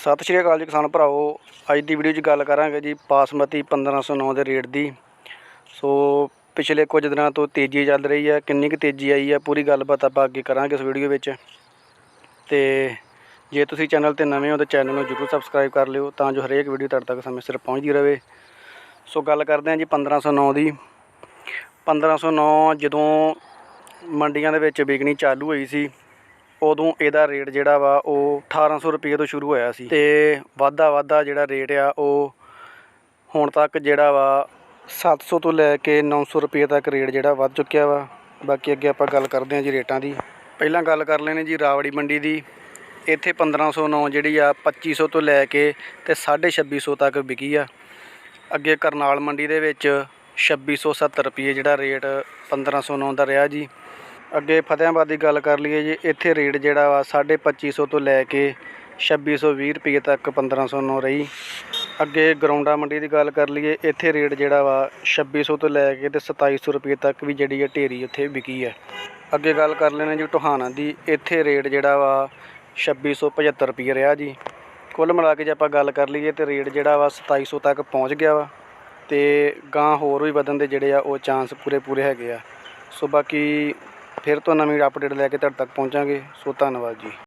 ਸਤਿ ਸ਼੍ਰੀ ਅਕਾਲ ਜੀ ਕਿਸਾਨ ਭਰਾਓ ਅੱਜ ਦੀ ਵੀਡੀਓ 'ਚ ਗੱਲ ਕਰਾਂਗੇ ਜੀ ਬਾਸਮਤੀ 1509 ਦੇ ਰੇਟ ਦੀ। ਸੋ ਪਿਛਲੇ ਕੁਝ ਦਿਨਾਂ ਤੋਂ ਤੇਜ਼ੀ ਚੱਲ ਰਹੀ ਹੈ, ਕਿੰਨੀ ਕੁ ਤੇਜ਼ੀ ਆਈ ਹੈ ਪੂਰੀ ਗੱਲਬਾਤ ਆਪਾਂ ਅੱਗੇ ਕਰਾਂਗੇ ਇਸ ਵੀਡੀਓ ਵਿੱਚ। ਤੇ ਜੇ ਤੁਸੀਂ ਚੈਨਲ ਤੇ ਨਵੇਂ ਹੋ ਤਾਂ ਚੈਨਲ ਨੂੰ ਜਰੂਰ ਸਬਸਕ੍ਰਾਈਬ ਕਰ ਲਿਓ ਤਾਂ ਜੋ ਹਰੇਕ ਵੀਡੀਓ ਤੁਹਾਡੇ ਤੱਕ ਸਮੇਂ ਸਿਰ ਪਹੁੰਚਦੀ ਰਹੇ। ਸੋ ਗੱਲ ਕਰਦੇ ਹਾਂ ਜੀ 1509 ਦੀ। 1509 ਜਦੋਂ ਮੰਡੀਆਂ ਦੇ ਵਿੱਚ ਵਿਕਣੀ ਚਾਲੂ ਹੋਈ ਸੀ ਉਦੋਂ ਇਹਦਾ ਰੇਟ ਜਿਹੜਾ ਵਾ ਉਹ 1800 ਰੁਪਏ ਤੋਂ ਸ਼ੁਰੂ ਹੋਇਆ ਸੀ ਤੇ ਵਾਧਾ ਵਾਧਾ ਜਿਹੜਾ ਰੇਟ ਆ ਉਹ ਹੁਣ ਤੱਕ ਜਿਹੜਾ ਵਾ 700 ਤੋਂ ਲੈ ਕੇ 900 ਰੁਪਏ ਤੱਕ ਰੇਟ ਜਿਹੜਾ ਵੱਧ ਚੁੱਕਿਆ ਵਾ। ਬਾਕੀ ਅੱਗੇ ਆਪਾਂ ਗੱਲ ਕਰਦੇ ਹਾਂ ਜੀ ਰੇਟਾਂ ਦੀ। ਪਹਿਲਾਂ ਗੱਲ ਕਰ ਲੈਣੇ ਜੀ ਰਾਵੜੀ ਮੰਡੀ ਦੀ। ਇੱਥੇ 1509 ਜਿਹੜੀ ਆ 2500 ਤੋਂ ਲੈ ਕੇ ਤੇ 2650 ਤੱਕ ਵਿਕੀ ਆ। ਅੱਗੇ ਕਰਨਾਲ ਮੰਡੀ ਦੇ ਵਿੱਚ 2670 ਰੁਪਏ ਜਿਹੜਾ ਰੇਟ 1509 ਦਾ ਰਿਹਾ ਜੀ। ਅੱਗੇ ਫਤਿਆਬਾਦ ਦੀ ਗੱਲ ਕਰ ਲਈਏ ਜੀ, ਇੱਥੇ ਰੇਟ ਜਿਹੜਾ ਵਾ 2550 ਤੋਂ ਲੈ ਕੇ 2620 ਰੁਪਏ ਤੱਕ 1509 ਰਹੀ। ਅੱਗੇ ਗਰਾਉਂਡਾ ਮੰਡੀ ਦੀ ਗੱਲ ਕਰ ਲਈਏ, ਇੱਥੇ ਰੇਟ ਜਿਹੜਾ ਵਾ 2600 ਤੋਂ ਲੈ ਕੇ ਤੇ 2700 ਰੁਪਏ ਤੱਕ ਵੀ ਜਿਹੜੀ ਹੈ ਢੇਰੀ ਉੱਥੇ ਵਿਕੀ ਹੈ ਅੱਗੇ ਗੱਲ ਕਰ ਲੈਣੇ ਜੀ ਟੋਹਾਣਾ ਦੀ, ਇੱਥੇ ਰੇਟ ਜਿਹੜਾ ਵਾ 2675 ਰੁਪਏ ਰਿਹਾ ਜੀ। ਕੁੱਲ ਮਿਲਾ ਕੇ ਜੇ ਆਪਾਂ ਗੱਲ ਕਰ ਲਈਏ ਤੇ ਰੇਟ ਜਿਹੜਾ ਵਾ 2700 ਤੱਕ ਪਹੁੰਚ ਗਿਆ ਵਾ ਤੇ ਗਾਂ ਹੋਰ ਵੀ ਵਧਣ ਦੇ ਜਿਹੜੇ ਆ ਉਹ ਚਾਂਸ ਪੂਰੇ ਪੂਰੇ ਹੈਗੇ ਆ। ਸੋ ਬਾਕੀ ਫਿਰ ਤੋਂ ਨਵੀਂ ਅਪਡੇਟ ਲੈ ਕੇ ਤੁਹਾਡੇ ਤੱਕ ਪਹੁੰਚਾਂਗੇ। ਸੋ ਧੰਨਵਾਦ ਜੀ।